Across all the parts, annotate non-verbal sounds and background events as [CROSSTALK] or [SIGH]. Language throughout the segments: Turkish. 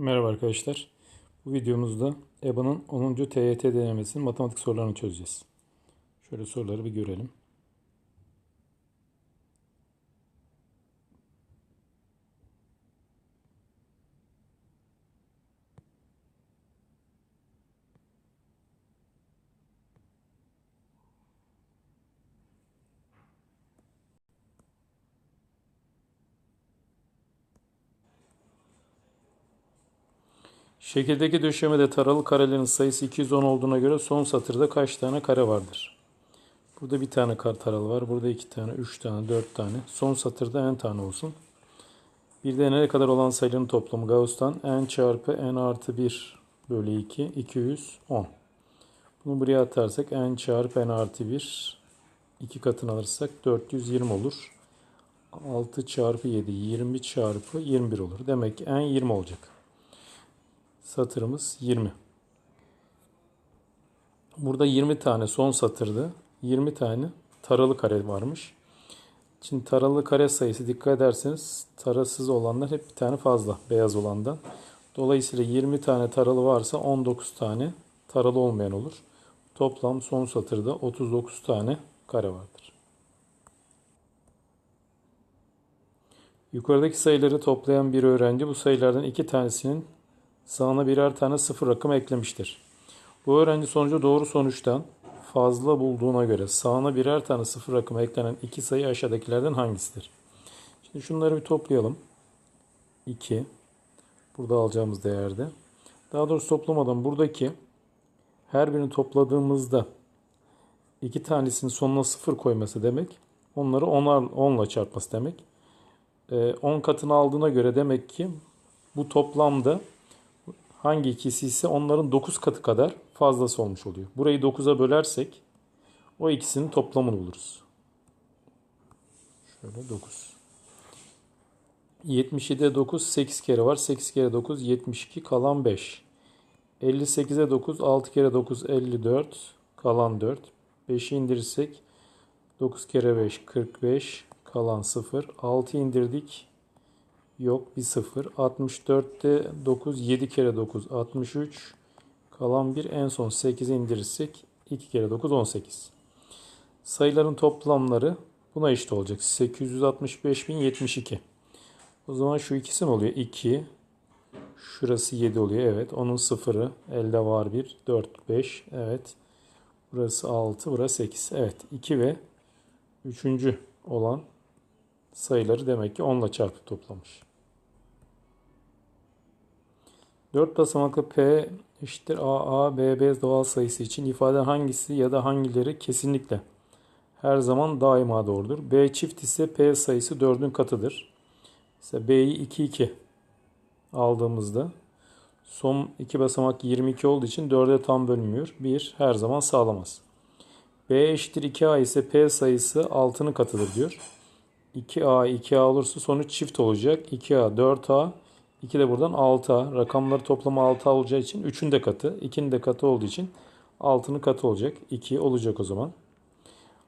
Merhaba arkadaşlar. Bu videomuzda EBA'nın 10. TYT denemesinin matematik sorularını çözeceğiz. Şöyle soruları bir görelim. Şekildeki döşemede taralı karelerin sayısı 210 olduğuna göre son satırda kaç tane kare vardır? Burada bir tane kar taralı var. Burada iki tane, üç tane, dört tane. Son satırda n tane olsun. Bir de n'e kadar olan sayıların toplamı Gauss'tan n çarpı n artı 1 bölü 2, 210. Bunu buraya atarsak n çarpı n artı 1 iki katını alırsak 420 olur. 6 çarpı 7 20 çarpı 21 olur. Demek ki n 20 olacak. Satırımız 20. Burada 20 tane son satırda 20 tane taralı kare varmış. Şimdi taralı kare sayısı dikkat ederseniz tarasız olanlar hep bir tane fazla beyaz olandan. Dolayısıyla 20 tane taralı varsa 19 tane taralı olmayan olur. Toplam son satırda 39 tane kare vardır. Yukarıdaki sayıları toplayan bir öğrenci bu sayılardan iki tanesinin sağına birer tane sıfır rakım eklemiştir. Bu öğrenci sonucu doğru sonuçtan fazla bulduğuna göre sağına birer tane sıfır rakım eklenen iki sayı aşağıdakilerden hangisidir? Şimdi şunları bir toplayalım. 2 burada alacağımız değerde. Daha doğrusu toplamadan buradaki her birini topladığımızda iki tanesinin sonuna sıfır koyması demek. Onları 10'la çarpması demek. 10 katını aldığına göre demek ki bu toplamda hangi ikisi ise onların 9 katı kadar fazlası olmuş oluyor. Burayı 9'a bölersek o ikisinin toplamını buluruz. Şöyle 9. 77'de 9 8 kere var. 8 kere 9 72 kalan 5. 58'e 9 6 kere 9 54 kalan 4. 5'i indirirsek 9 kere 5 45 kalan 0. 6 indirdik Yok bir 0. 64'te 9 7 kere 9 63. Kalan 1 en son 8'i indirirsek 2 kere 9 18. Sayıların toplamları buna eşit olacak. 865.072. O zaman şu ikisi mi oluyor? 2. Şurası 7 oluyor. Evet. Onun sıfırı. Elde var 1. 4, 5. Evet. Burası 6. Burası 8. Evet. 2 ve 3. olan sayıları demek ki 10 ile çarpıp toplamış. 4 basamaklı P eşittir AA, BB doğal sayısı için ifade hangisi ya da hangileri kesinlikle her zaman daima doğrudur. B çift ise P sayısı 4'ün katıdır. Mesela B'yi 2 2 aldığımızda son iki basamak 22 olduğu için 4'e tam bölünmüyor. 1 her zaman sağlamaz. B eşittir 2A ise P sayısı 6'nın katıdır diyor. 2A 2A olursa sonuç çift olacak. 2A 4A 2 de buradan 6A. Rakamları toplamı 6A olacağı için 3'ün de katı. 2'nin de katı olduğu için 6'nın katı olacak. 2 olacak o zaman.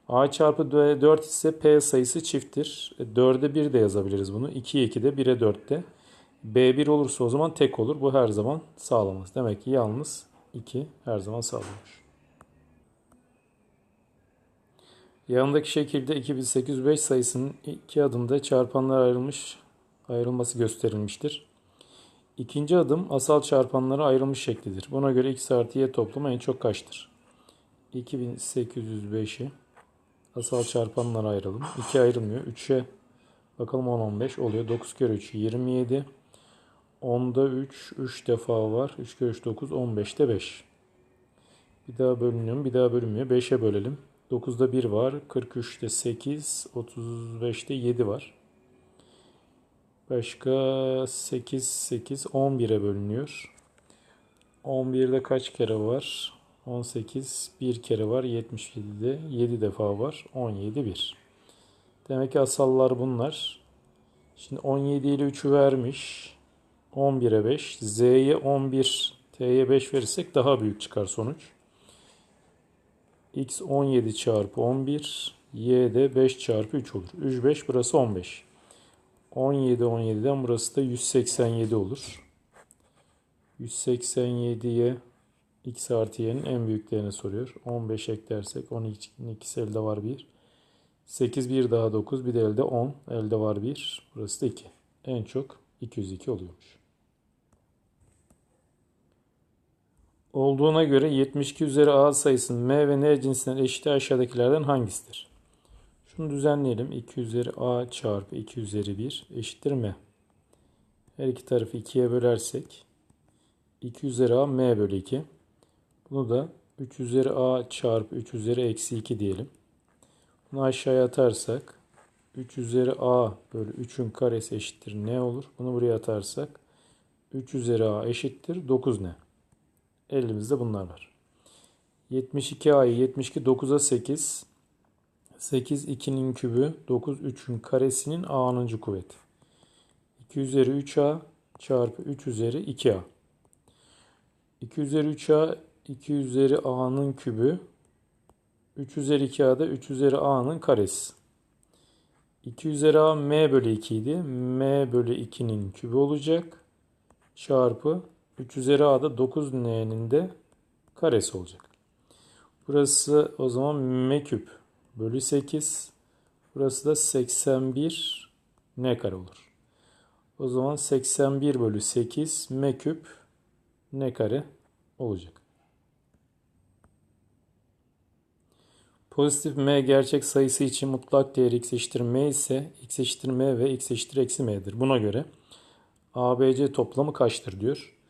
A çarpı 4 ise P sayısı çifttir. 4'e 1 de yazabiliriz bunu. 2'ye 2'de 1'e 4'te. B1 olursa o zaman tek olur. Bu her zaman sağlamaz. Demek ki yalnız 2 her zaman sağlanır. Yanındaki şekilde 2805 sayısının iki adımda çarpanlar ayrılmış ayrılması gösterilmiştir. İkinci adım asal çarpanlara ayrılmış şeklidir. Buna göre x artı y toplamı en çok kaçtır? 2805'i asal çarpanlara ayıralım. 2 ayrılmıyor. 3'e bakalım 10 15 oluyor. 9 kere 3 27. 10'da 3 3 defa var. 3 kere 3 9 15'te 5. Bir daha bölünüyor mu? Bir daha bölünmüyor. 5'e bölelim. 9'da 1 var. 43'te 8. 35'te 7 var. Başka 8, 8, 11'e bölünüyor. 11'de kaç kere var? 18, 1 kere var. 77'de 7 defa var. 17, 1. Demek ki asallar bunlar. Şimdi 17 ile 3'ü vermiş. 11'e 5. Z'ye 11, T'ye 5 verirsek daha büyük çıkar sonuç. X 17 çarpı 11. Y de 5 çarpı 3 olur. 3, 5 burası 15. 17 17'den burası da 187 olur. 187'ye x artı y'nin en büyüklerini soruyor. 15 eklersek 12'nin ikisi elde var 1. 8 bir daha 9 bir de elde 10. Elde var 1. Burası da 2. En çok 202 oluyormuş. Olduğuna göre 72 üzeri a sayısının m ve n cinsinden eşiti aşağıdakilerden hangisidir? Şunu düzenleyelim. 2 üzeri a çarpı 2 üzeri 1 eşittir m. Her iki tarafı 2'ye bölersek 2 üzeri a m bölü 2. Bunu da 3 üzeri a çarpı 3 üzeri eksi 2 diyelim. Bunu aşağıya atarsak 3 üzeri a bölü 3'ün karesi eşittir ne olur? Bunu buraya atarsak 3 üzeri a eşittir 9 ne? Elimizde bunlar var. 72a'yı 72 9'a 8. 8 2'nin kübü 9 3'ün karesinin a'nıncı kuvveti. 2 üzeri 3a çarpı 3 üzeri 2a. 2 üzeri 3a 2 üzeri a'nın kübü 3 üzeri 2a'da 3 üzeri a'nın karesi. 2 üzeri a m bölü 2 idi. m bölü 2'nin kübü olacak. Çarpı 3 üzeri a'da 9 n'nin de karesi olacak. Burası o zaman m küp bölü 8. Burası da 81 n kare olur. O zaman 81 bölü 8 m küp n kare olacak. Pozitif m gerçek sayısı için mutlak değeri x eşittir m ise x eşittir m ve x eşittir eksi m'dir. Buna göre ABC toplamı kaçtır diyor.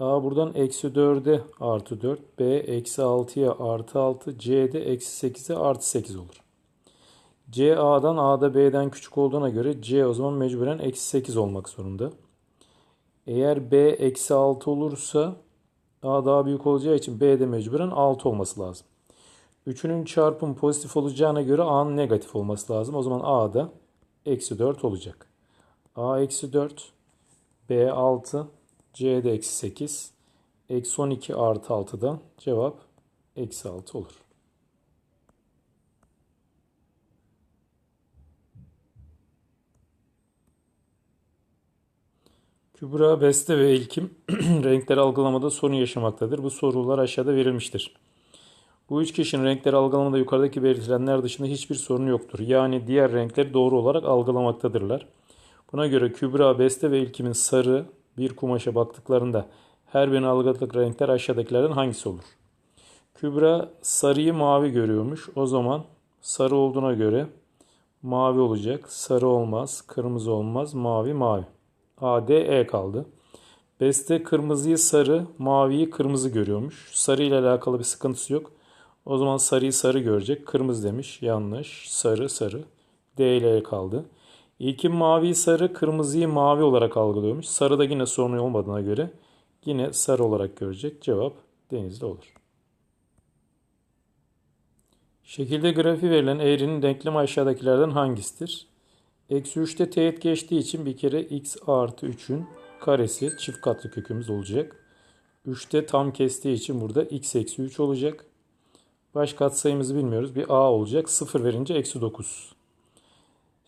A buradan eksi 4'e artı 4, B eksi 6'ya artı 6, C de eksi 8'e artı 8 olur. C A'dan A'da B'den küçük olduğuna göre C o zaman mecburen eksi 8 olmak zorunda. Eğer B eksi 6 olursa A daha büyük olacağı için B de mecburen 6 olması lazım. Üçünün çarpımı pozitif olacağına göre A'nın negatif olması lazım. O zaman A da eksi 4 olacak. A eksi 4, B 6, C de eksi 8. Eksi 12 artı 6'dan cevap eksi 6 olur. Kübra, Beste ve İlkim [CLEARS THROAT] renkleri algılamada sorun yaşamaktadır. Bu sorular aşağıda verilmiştir. Bu üç kişinin renkleri algılamada yukarıdaki belirtilenler dışında hiçbir sorun yoktur. Yani diğer renkleri doğru olarak algılamaktadırlar. Buna göre Kübra, Beste ve İlkim'in sarı bir kumaşa baktıklarında her birinin algıladıkları renkler aşağıdakilerden hangisi olur? Kübra sarıyı mavi görüyormuş. O zaman sarı olduğuna göre mavi olacak. Sarı olmaz, kırmızı olmaz, mavi mavi. A, D, E kaldı. Beste kırmızıyı sarı, maviyi kırmızı görüyormuş. Sarı ile alakalı bir sıkıntısı yok. O zaman sarıyı sarı görecek. Kırmızı demiş. Yanlış. Sarı sarı. D ile E kaldı. İlkin maviyi sarı, kırmızıyı mavi olarak algılıyormuş. Sarıda yine sorun olmadığına göre yine sarı olarak görecek. Cevap denizli olur. Şekilde grafiği verilen eğrinin denklemi aşağıdakilerden hangisidir? Eksi 3'te teğet geçtiği için bir kere x artı 3'ün karesi çift katlı kökümüz olacak. 3'te tam kestiği için burada x eksi 3 olacak. Baş katsayımızı bilmiyoruz. Bir a olacak. 0 verince eksi 9.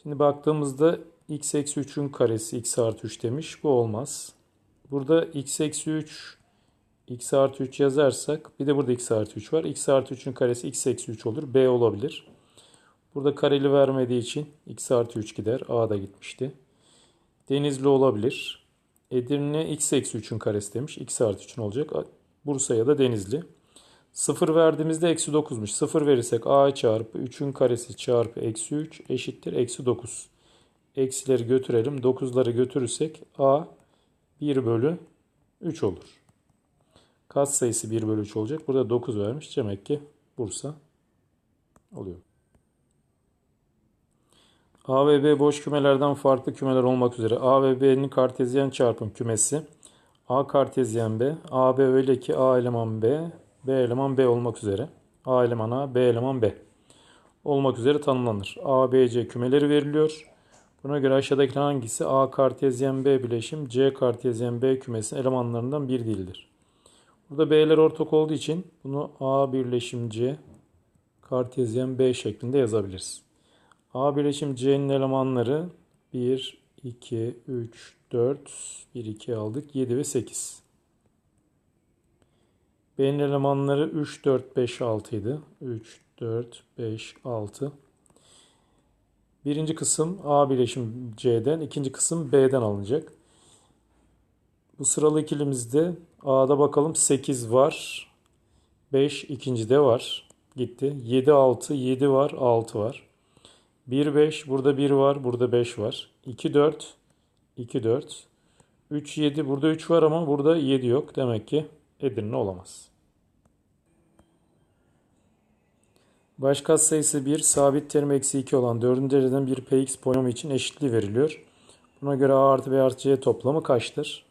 Şimdi baktığımızda x eksi 3'ün karesi x artı 3 demiş. Bu olmaz. Burada x eksi 3 x artı 3 yazarsak bir de burada x artı 3 var. x artı 3'ün karesi x eksi 3 olur. b olabilir. Burada kareli vermediği için x artı 3 gider. a da gitmişti. Denizli olabilir. Edirne x eksi 3'ün karesi demiş. x artı 3'ün olacak. Bursa ya da Denizli. 0 verdiğimizde eksi 9'muş. 0 verirsek a çarpı 3'ün karesi çarpı eksi 3 eşittir eksi 9. Eksileri götürelim. 9'ları götürürsek a 1 bölü 3 olur. Kat sayısı 1 bölü 3 olacak. Burada 9 vermiş. Demek ki Bursa oluyor. A ve B boş kümelerden farklı kümeler olmak üzere A ve B'nin kartezyen çarpım kümesi A kartezyen B, A B öyle ki A eleman B, B eleman B olmak üzere A eleman A, B eleman B olmak üzere tanımlanır. A, B, C kümeleri veriliyor. Buna göre aşağıdaki hangisi A kartezyen B bileşim C kartezyen B kümesinin elemanlarından bir değildir. Burada B'ler ortak olduğu için bunu A birleşim C kartezyen B şeklinde yazabiliriz. A birleşim C'nin elemanları 1, 2, 3, 4, 1, 2 aldık. 7 ve 8. B'nin elemanları 3, 4, 5, 6 idi. 3, 4, 5, 6. Birinci kısım A bileşim C'den, ikinci kısım B'den alınacak. Bu sıralı ikilimizde A'da bakalım 8 var. 5 ikincide var. Gitti. 7 6 7 var 6 var. 1 5 burada 1 var burada 5 var. 2 4 2 4 3 7 burada 3 var ama burada 7 yok. Demek ki Edirne olamaz. Baş katsayısı 1, sabit terim eksi 2 olan 4. dereceden bir px polinomu için eşitliği veriliyor. Buna göre a artı b artı c toplamı kaçtır?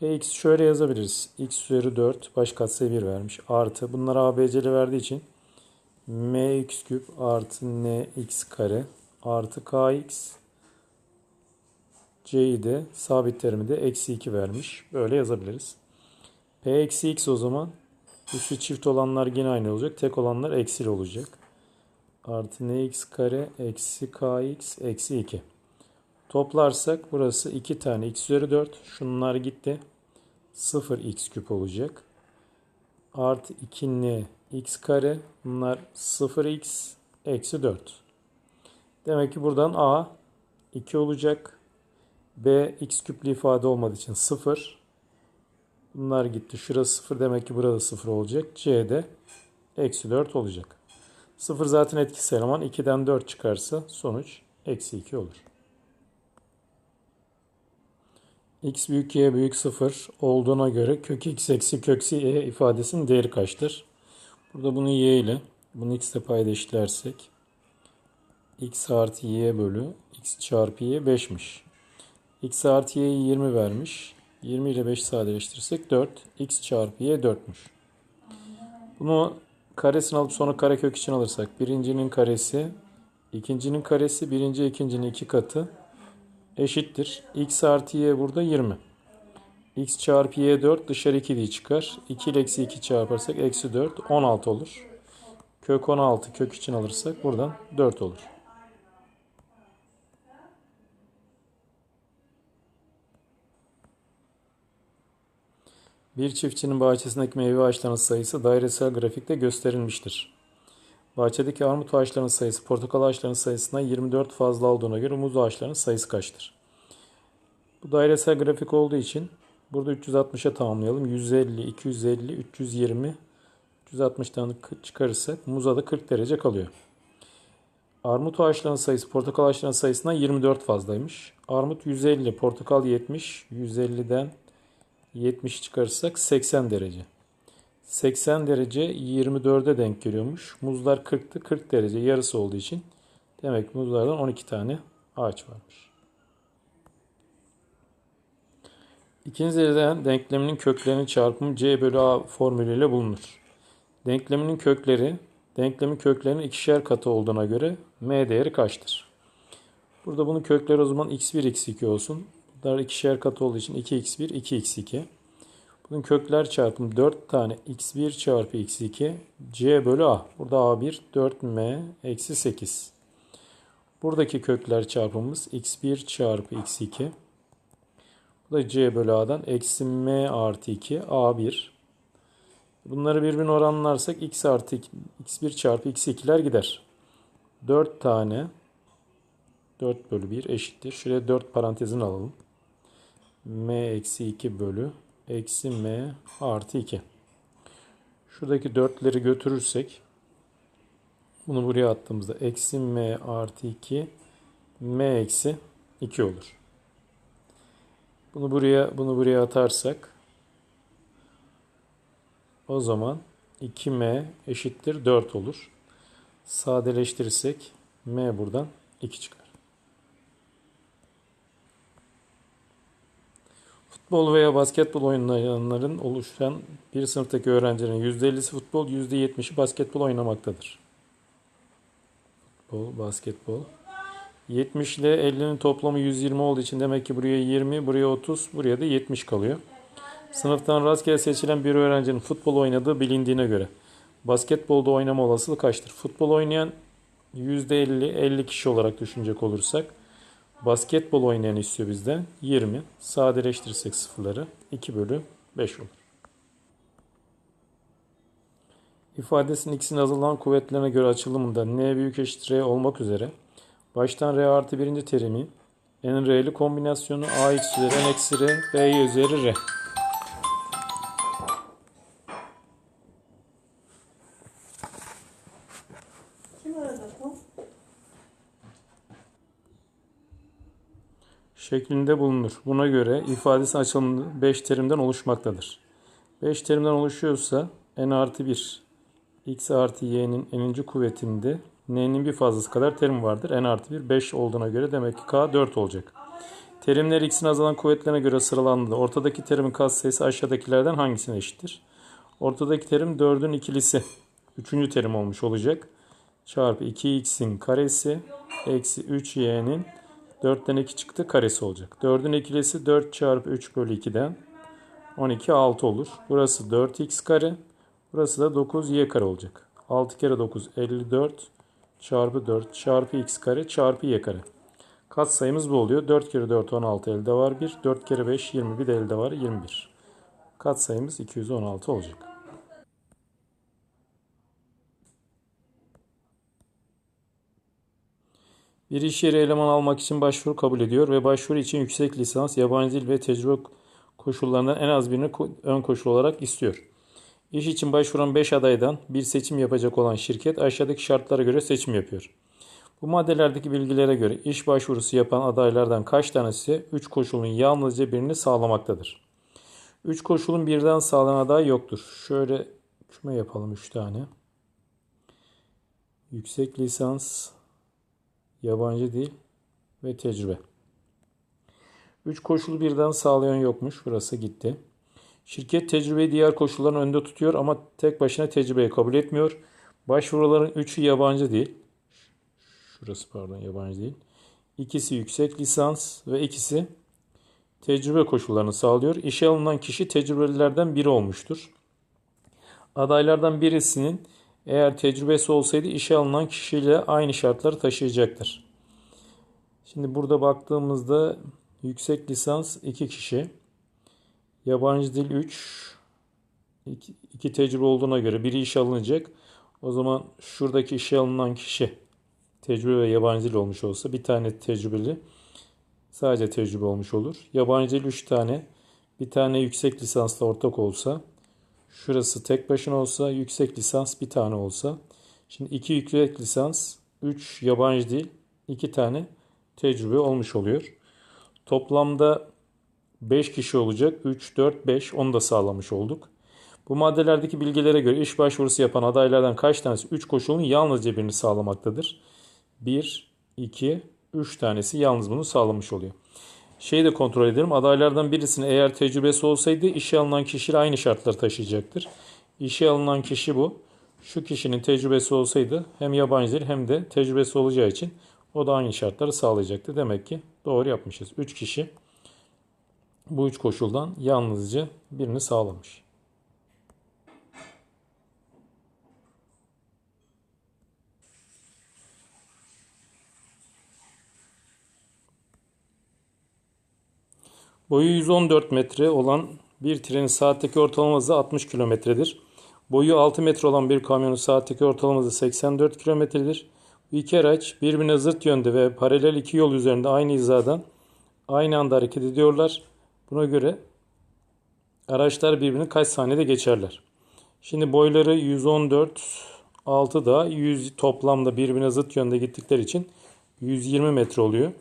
px şöyle yazabiliriz. x üzeri 4 baş katsayı 1 vermiş. Artı bunları abc'li verdiği için mx küp artı nx kare artı kx c'yi de sabit terimi de eksi 2 vermiş. Böyle yazabiliriz. p eksi x o zaman üstü çift olanlar yine aynı olacak. Tek olanlar eksili olacak. Artı nx kare eksi kx eksi 2. Toplarsak burası 2 tane x üzeri 4. Şunlar gitti. 0 x küp olacak. Artı 2n x kare. Bunlar 0x eksi 4. Demek ki buradan a 2 olacak. b x küplü ifade olmadığı için 0. Bunlar gitti. Şurası 0 demek ki burada 0 olacak. c de eksi 4 olacak. 0 zaten etkisi eleman. 2'den 4 çıkarsa sonuç eksi 2 olur. x büyük y büyük 0 olduğuna göre kök x eksi kök y ifadesinin değeri kaçtır? Burada bunu y ile bunu x ile payda eşitlersek x artı y bölü x çarpı y 5'miş. x artı y'yi 20 vermiş. 20 ile 5 sadeleştirirsek 4. x çarpı y 4'müş. Bunu karesini alıp sonra karekök için alırsak birincinin karesi, ikincinin karesi, birinci ikincinin iki katı eşittir. x artı y burada 20. x çarpı y 4 dışarı 2 diye çıkar. 2 ile eksi 2 çarparsak eksi 4 16 olur. Kök 16 kök için alırsak buradan 4 olur. Bir çiftçinin bahçesindeki meyve ağaçlarının sayısı dairesel grafikte gösterilmiştir. Bahçedeki armut ağaçlarının sayısı portakal ağaçlarının sayısından 24 fazla olduğuna göre muz ağaçlarının sayısı kaçtır? Bu dairesel grafik olduğu için burada 360'a tamamlayalım. 150, 250, 320, 360'tan çıkarırsak muza da 40 derece kalıyor. Armut ağaçlarının sayısı portakal ağaçlarının sayısından 24 fazlaymış. Armut 150, portakal 70, 150'den 70 çıkarırsak 80 derece. 80 derece 24'e denk geliyormuş. Muzlar 40'tı. 40 derece yarısı olduğu için demek muzlardan 12 tane ağaç varmış. İkinci dereceden denkleminin köklerinin çarpımı c bölü a formülüyle bulunur. Denkleminin kökleri denklemin köklerinin ikişer katı olduğuna göre m değeri kaçtır? Burada bunun kökleri o zaman x1 x2 olsun. Bunlar ikişer katı olduğu için 2x1 2x2. Bunun kökler çarpımı 4 tane x1 çarpı x2 c bölü a. Burada a1 4m eksi 8. Buradaki kökler çarpımımız x1 çarpı x2. Bu da c bölü a'dan eksi m artı 2 a1. Bunları birbirine oranlarsak x artı x1 çarpı x2'ler gider. 4 tane 4 bölü 1 eşittir. Şuraya 4 parantezini alalım. M eksi 2 bölü eksi m artı 2. Şuradaki 4'leri götürürsek bunu buraya attığımızda eksi m artı 2 m eksi 2 olur. Bunu buraya bunu buraya atarsak o zaman 2m eşittir 4 olur. Sadeleştirirsek m buradan 2 çıkar. Futbol veya basketbol oynayanların oluşan bir sınıftaki öğrencilerin %50'si futbol, %70'i basketbol oynamaktadır. Futbol, basketbol. 70 ile 50'nin toplamı 120 olduğu için demek ki buraya 20, buraya 30, buraya da 70 kalıyor. Sınıftan rastgele seçilen bir öğrencinin futbol oynadığı bilindiğine göre basketbolda oynama olasılığı kaçtır? Futbol oynayan %50, 50 kişi olarak düşünecek olursak Basketbol oynayan istiyor bizden 20. Sadeleştirirsek sıfırları 2 bölü 5 olur. İfadesinin x'in azalan kuvvetlerine göre açılımında n büyük eşit r olmak üzere baştan r artı birinci terimi n'in r'li kombinasyonu ax üzeri n eksi r b üzeri r. şeklinde bulunur. Buna göre ifadesi açılımı 5 terimden oluşmaktadır. 5 terimden oluşuyorsa n artı 1 x artı y'nin n'inci kuvvetinde n'nin bir fazlası kadar terim vardır. n artı 1 5 olduğuna göre demek ki k 4 olacak. Terimler x'in azalan kuvvetlerine göre sıralandığında ortadaki terimin katsayısı aşağıdakilerden hangisine eşittir? Ortadaki terim 4'ün ikilisi. Üçüncü terim olmuş olacak. Çarpı 2x'in karesi eksi 3y'nin 4'ten 2 çıktı karesi olacak. 4'ün ikilisi 4 çarpı 3 bölü 2'den 12 6 olur. Burası 4x kare. Burası da 9y kare olacak. 6 kere 9 54 çarpı 4 çarpı x kare çarpı y kare. Kat sayımız bu oluyor. 4 kere 4 16 elde var 1. 4 kere 5 20 bir de elde var 21. Kat sayımız 216 olacak. Bir iş yeri eleman almak için başvuru kabul ediyor ve başvuru için yüksek lisans, yabancı dil ve tecrübe koşullarından en az birini ön koşul olarak istiyor. İş için başvuran 5 adaydan bir seçim yapacak olan şirket aşağıdaki şartlara göre seçim yapıyor. Bu maddelerdeki bilgilere göre iş başvurusu yapan adaylardan kaç tanesi 3 koşulun yalnızca birini sağlamaktadır? 3 koşulun birden sağlanan aday yoktur. Şöyle küme yapalım 3 tane. Yüksek lisans, yabancı dil ve tecrübe. 3 koşulu birden sağlayan yokmuş. Burası gitti. Şirket tecrübeyi diğer koşulların önünde tutuyor ama tek başına tecrübeyi kabul etmiyor. Başvuruların 3'ü yabancı değil. Şurası pardon yabancı değil. İkisi yüksek lisans ve ikisi tecrübe koşullarını sağlıyor. İşe alınan kişi tecrübelilerden biri olmuştur. Adaylardan birisinin eğer tecrübesi olsaydı işe alınan kişiyle aynı şartları taşıyacaktır. Şimdi burada baktığımızda yüksek lisans 2 kişi, yabancı dil 3, 2 tecrübe olduğuna göre biri işe alınacak. O zaman şuradaki işe alınan kişi tecrübe ve yabancı dil olmuş olsa bir tane tecrübeli sadece tecrübe olmuş olur. Yabancı dil 3 tane, bir tane yüksek lisansla ortak olsa Şurası tek başına olsa, yüksek lisans bir tane olsa. Şimdi iki yüksek lisans, 3 yabancı dil, 2 tane tecrübe olmuş oluyor. Toplamda 5 kişi olacak. 3, 4, 5 onu da sağlamış olduk. Bu maddelerdeki bilgilere göre iş başvurusu yapan adaylardan kaç tanesi 3 koşulun yalnızca birini sağlamaktadır? 1, 2, 3 tanesi yalnız bunu sağlamış oluyor. Şeyi de kontrol edelim. Adaylardan birisinin eğer tecrübesi olsaydı işe alınan kişiyle aynı şartları taşıyacaktır. İşe alınan kişi bu. Şu kişinin tecrübesi olsaydı hem yabancı hem de tecrübesi olacağı için o da aynı şartları sağlayacaktı. Demek ki doğru yapmışız. 3 kişi bu üç koşuldan yalnızca birini sağlamış. Boyu 114 metre olan bir trenin saatteki ortalama hızı 60 kilometredir. Boyu 6 metre olan bir kamyonun saatteki ortalama hızı 84 kilometredir. Bu iki araç birbirine zıt yönde ve paralel iki yol üzerinde aynı hizadan aynı anda hareket ediyorlar. Buna göre araçlar birbirini kaç saniyede geçerler? Şimdi boyları 114, 6 da 100 toplamda birbirine zıt yönde gittikleri için 120 metre oluyor.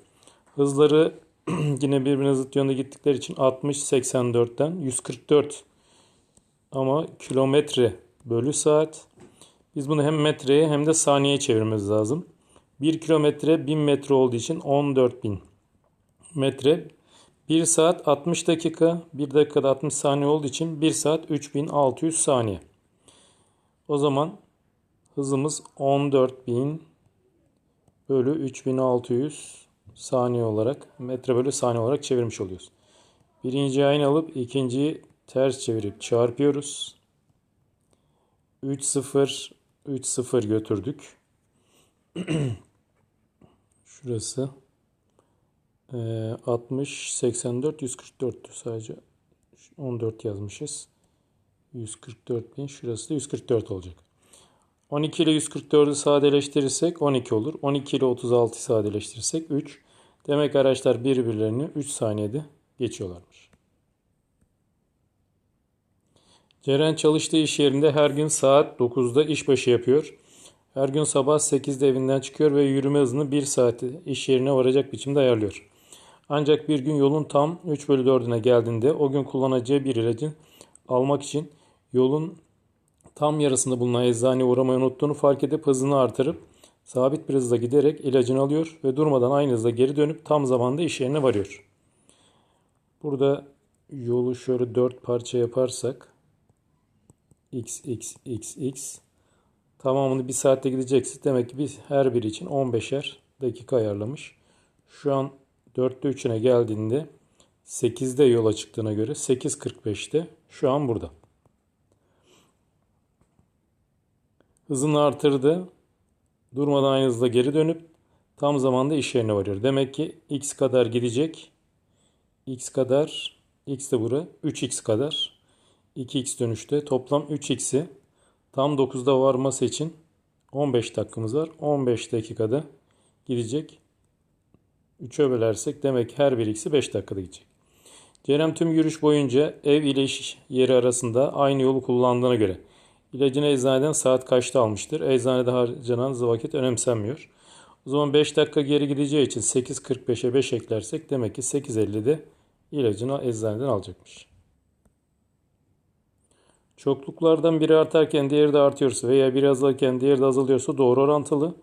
Hızları [CLEARS THROAT] yine birbirine zıt yönde gittikleri için 60 84'ten 144 ama kilometre bölü saat. Biz bunu hem metreye hem de saniyeye çevirmemiz lazım. 1 kilometre 1000 metre olduğu için 14.000 metre. 1 saat 60 dakika, 1 dakikada 60 saniye olduğu için 1 saat 3600 saniye. O zaman hızımız 14.000 bölü 3600 saniye olarak metre bölü saniye olarak çevirmiş oluyoruz. Birinci aynı alıp ikinciyi ters çevirip çarpıyoruz. 3 0 3 0 götürdük. [CLEARS THROAT] Şurası e, 60 84 144 sadece 14 yazmışız. 144 bin şurası da 144 olacak. 12 ile 144'ü sadeleştirirsek 12 olur. 12 ile 36'yı sadeleştirirsek 3. Demek araçlar birbirlerini 3 saniyede geçiyorlarmış. Ceren çalıştığı iş yerinde her gün saat 9'da işbaşı yapıyor. Her gün sabah 8'de evinden çıkıyor ve yürüme hızını 1 saati iş yerine varacak biçimde ayarlıyor. Ancak bir gün yolun tam 3 bölü 4'üne geldiğinde o gün kullanacağı bir ilacı almak için yolun tam yarısında bulunan eczaneye uğramayı unuttuğunu fark edip hızını artırıp sabit bir hızla giderek ilacını alıyor ve durmadan aynı hızla geri dönüp tam zamanda iş yerine varıyor. Burada yolu şöyle 4 parça yaparsak x x x x tamamını bir saatte gideceksiniz. Demek ki biz her biri için 15'er dakika ayarlamış. Şu an 4'te 3'üne geldiğinde 8'de yola çıktığına göre 8.45'te şu an burada. Hızını artırdı. Durmadan hızla geri dönüp tam zamanda iş yerine varıyor. Demek ki x kadar gidecek. x kadar x de bura 3x kadar 2x dönüşte toplam 3x'i tam 9'da varması için 15 dakikamız var. 15 dakikada gidecek. 3'e bölersek demek her bir x'i 5 dakikada gidecek. Cerem tüm yürüyüş boyunca ev ile iş yeri arasında aynı yolu kullandığına göre ilacını eczaneden saat kaçta almıştır? Eczanede harcanan vakit önemsenmiyor. O zaman 5 dakika geri gideceği için 8.45'e 5 eklersek demek ki 8.50'de ilacını eczaneden alacakmış. Çokluklardan biri artarken diğeri de artıyorsa veya biri azalırken diğeri de azalıyorsa doğru orantılı.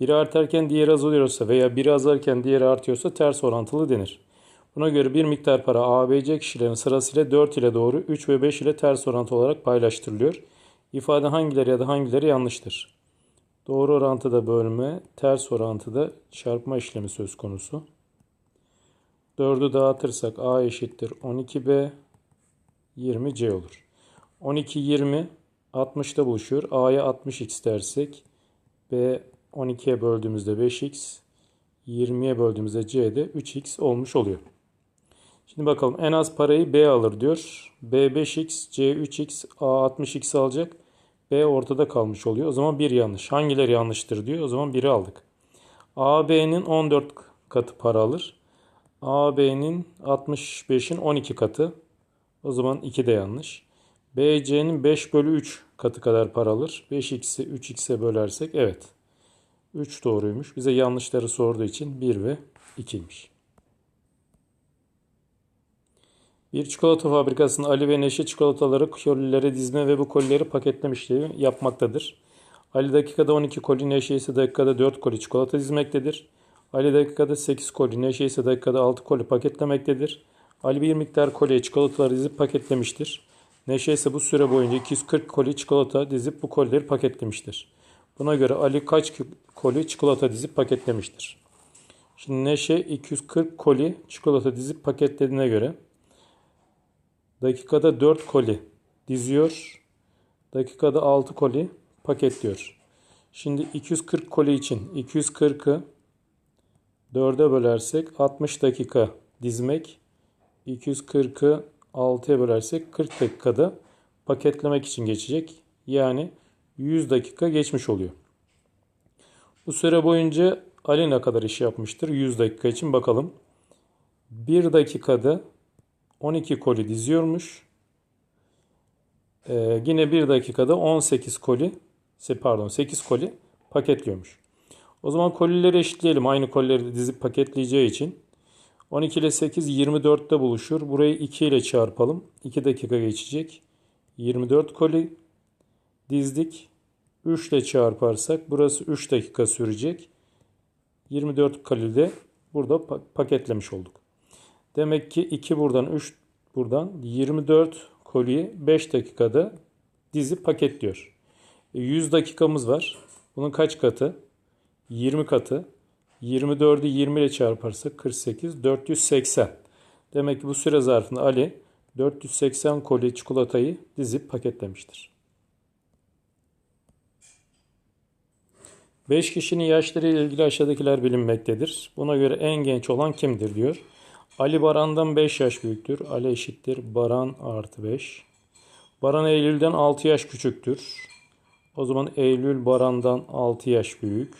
Biri artarken diğeri azalıyorsa veya biri azalırken diğeri artıyorsa ters orantılı denir. Buna göre bir miktar para A, B, C kişilerin sırasıyla 4 ile doğru, 3 ve 5 ile ters orantı olarak paylaştırılıyor. İfade hangileri ya da hangileri yanlıştır? Doğru orantıda bölme, ters orantıda çarpma işlemi söz konusu. 4'ü dağıtırsak A eşittir 12B, 20C olur. 12, 20, 60'da buluşuyor. A'ya 60x dersek B 12'ye böldüğümüzde 5x, 20'ye böldüğümüzde C'de 3x olmuş oluyor. Şimdi bakalım en az parayı B alır diyor. B 5x, C 3x, A 60x alacak. B ortada kalmış oluyor. O zaman bir yanlış. Hangileri yanlıştır diyor. O zaman biri aldık. A B'nin 14 katı para alır. A B'nin 65'in 12 katı. O zaman 2 de yanlış. B C'nin 5 bölü 3 katı kadar para alır. 5x'i 3x'e bölersek evet. 3 doğruymuş. Bize yanlışları sorduğu için 1 ve 2'ymiş. Bir çikolata fabrikasında Ali ve Neşe çikolataları kolilere dizme ve bu kolileri paketleme yapmaktadır. Ali dakikada 12 koli, Neşe ise dakikada 4 koli çikolata dizmektedir. Ali dakikada 8 koli, Neşe ise dakikada 6 koli paketlemektedir. Ali bir miktar koliye çikolataları dizip paketlemiştir. Neşe ise bu süre boyunca 240 koli çikolata dizip bu kolileri paketlemiştir. Buna göre Ali kaç koli çikolata dizip paketlemiştir? Şimdi Neşe 240 koli çikolata dizip paketlediğine göre dakikada 4 koli diziyor. Dakikada 6 koli paketliyor. Şimdi 240 koli için 240'ı 4'e bölersek 60 dakika dizmek. 240'ı 6'ya bölersek 40 dakikada paketlemek için geçecek. Yani 100 dakika geçmiş oluyor. Bu süre boyunca Ali ne kadar iş yapmıştır? 100 dakika için bakalım. 1 dakikada 12 koli diziyormuş. Ee, yine 1 dakikada 18 koli pardon 8 koli paketliyormuş. O zaman kolileri eşitleyelim. Aynı kolileri dizip paketleyeceği için. 12 ile 8 24'te buluşur. Burayı 2 ile çarpalım. 2 dakika geçecek. 24 koli dizdik. 3 ile çarparsak burası 3 dakika sürecek. 24 koli de burada paketlemiş olduk. Demek ki 2 buradan 3 buradan 24 koliyi 5 dakikada dizip paketliyor. 100 dakikamız var. Bunun kaç katı? 20 katı. 24'ü 20 ile çarparsak 48, 480. Demek ki bu süre zarfında Ali 480 koli çikolatayı dizip paketlemiştir. 5 kişinin yaşları ile ilgili aşağıdakiler bilinmektedir. Buna göre en genç olan kimdir diyor. Ali Baran'dan 5 yaş büyüktür. Ali eşittir Baran artı 5. Baran Eylül'den 6 yaş küçüktür. O zaman Eylül Baran'dan 6 yaş büyük.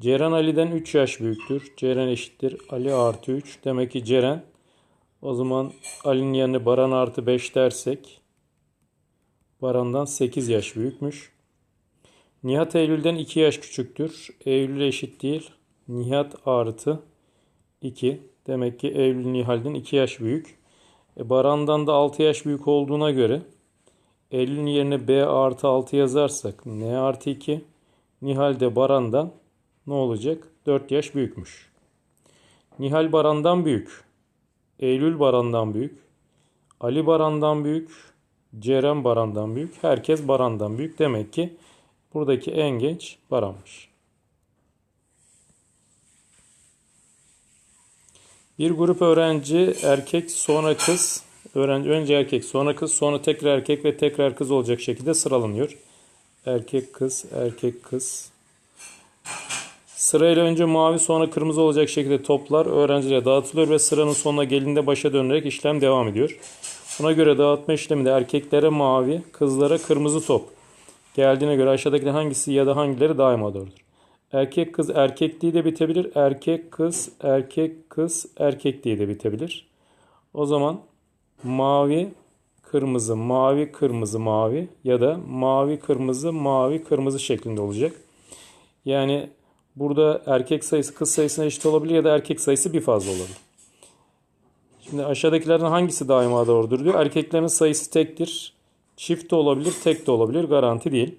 Ceren Ali'den 3 yaş büyüktür. Ceren eşittir Ali artı 3. Demek ki Ceren o zaman Ali'nin yerine Baran artı 5 dersek Baran'dan 8 yaş büyükmüş. Nihat Eylül'den 2 yaş küçüktür. Eylül eşit değil. Nihat artı 2. Demek ki Eylül Nihal'den 2 yaş büyük. E, Baran'dan da 6 yaş büyük olduğuna göre Eylül'ün yerine B artı 6 yazarsak N artı 2. Nihal de Baran'dan ne olacak? 4 yaş büyükmüş. Nihal Baran'dan büyük. Eylül Baran'dan büyük. Ali Baran'dan büyük. Ceren Baran'dan büyük. Herkes Baran'dan büyük. Demek ki buradaki en genç Baran'mış. Bir grup öğrenci erkek sonra kız, öğrenci önce erkek sonra kız sonra tekrar erkek ve tekrar kız olacak şekilde sıralanıyor. Erkek kız, erkek kız. Sırayla önce mavi sonra kırmızı olacak şekilde toplar öğrencilere dağıtılıyor ve sıranın sonuna geldiğinde başa dönerek işlem devam ediyor. Buna göre dağıtma işleminde erkeklere mavi, kızlara kırmızı top geldiğine göre aşağıdaki hangisi ya da hangileri daima doğrudur? Erkek kız erkekliği de bitebilir. Erkek kız erkek kız erkekliği de bitebilir. O zaman mavi kırmızı mavi kırmızı mavi ya da mavi kırmızı mavi kırmızı şeklinde olacak. Yani burada erkek sayısı kız sayısına eşit olabilir ya da erkek sayısı bir fazla olabilir. Şimdi aşağıdakilerden hangisi daima doğrudur diyor. Erkeklerin sayısı tektir. Çift de olabilir, tek de olabilir. Garanti değil.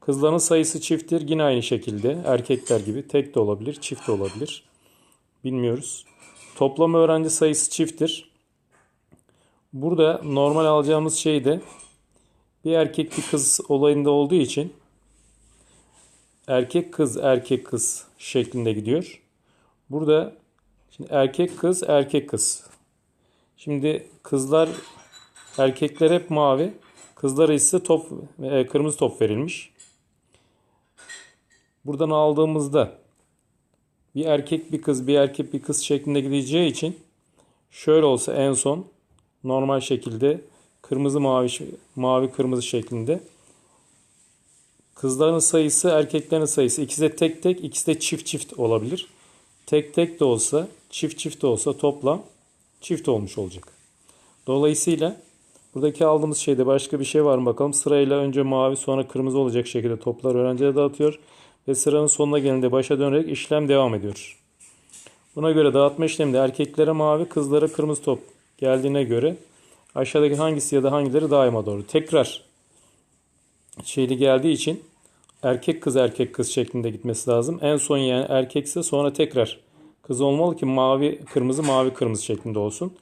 Kızların sayısı çifttir. Yine aynı şekilde. Erkekler gibi tek de olabilir, çift de olabilir. Bilmiyoruz. Toplam öğrenci sayısı çifttir. Burada normal alacağımız şey de bir erkek bir kız olayında olduğu için erkek kız erkek kız şeklinde gidiyor. Burada şimdi erkek kız erkek kız. Şimdi kızlar erkekler hep mavi. Kızlara ise top e, kırmızı top verilmiş. Buradan aldığımızda bir erkek bir kız bir erkek bir kız şeklinde gideceği için şöyle olsa en son normal şekilde kırmızı mavi mavi kırmızı şeklinde kızların sayısı erkeklerin sayısı ikisi de tek tek ikisi de çift çift olabilir. Tek tek de olsa çift çift de olsa toplam çift olmuş olacak. Dolayısıyla buradaki aldığımız şeyde başka bir şey var mı bakalım. Sırayla önce mavi sonra kırmızı olacak şekilde toplar öğrencilere dağıtıyor ve sıranın sonuna gelince başa dönerek işlem devam ediyor. Buna göre dağıtma işleminde erkeklere mavi, kızlara kırmızı top geldiğine göre aşağıdaki hangisi ya da hangileri daima doğru. Tekrar şeyli geldiği için erkek kız erkek kız şeklinde gitmesi lazım. En son yani erkekse sonra tekrar kız olmalı ki mavi kırmızı mavi kırmızı şeklinde olsun.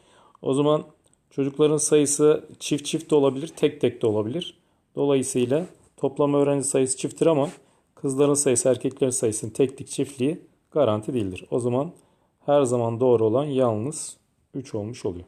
O zaman çocukların sayısı çift çift de olabilir, tek tek de olabilir. Dolayısıyla toplam öğrenci sayısı çifttir ama kızların sayısı erkeklerin sayısının teklik çiftliği garanti değildir. O zaman her zaman doğru olan yalnız 3 olmuş oluyor.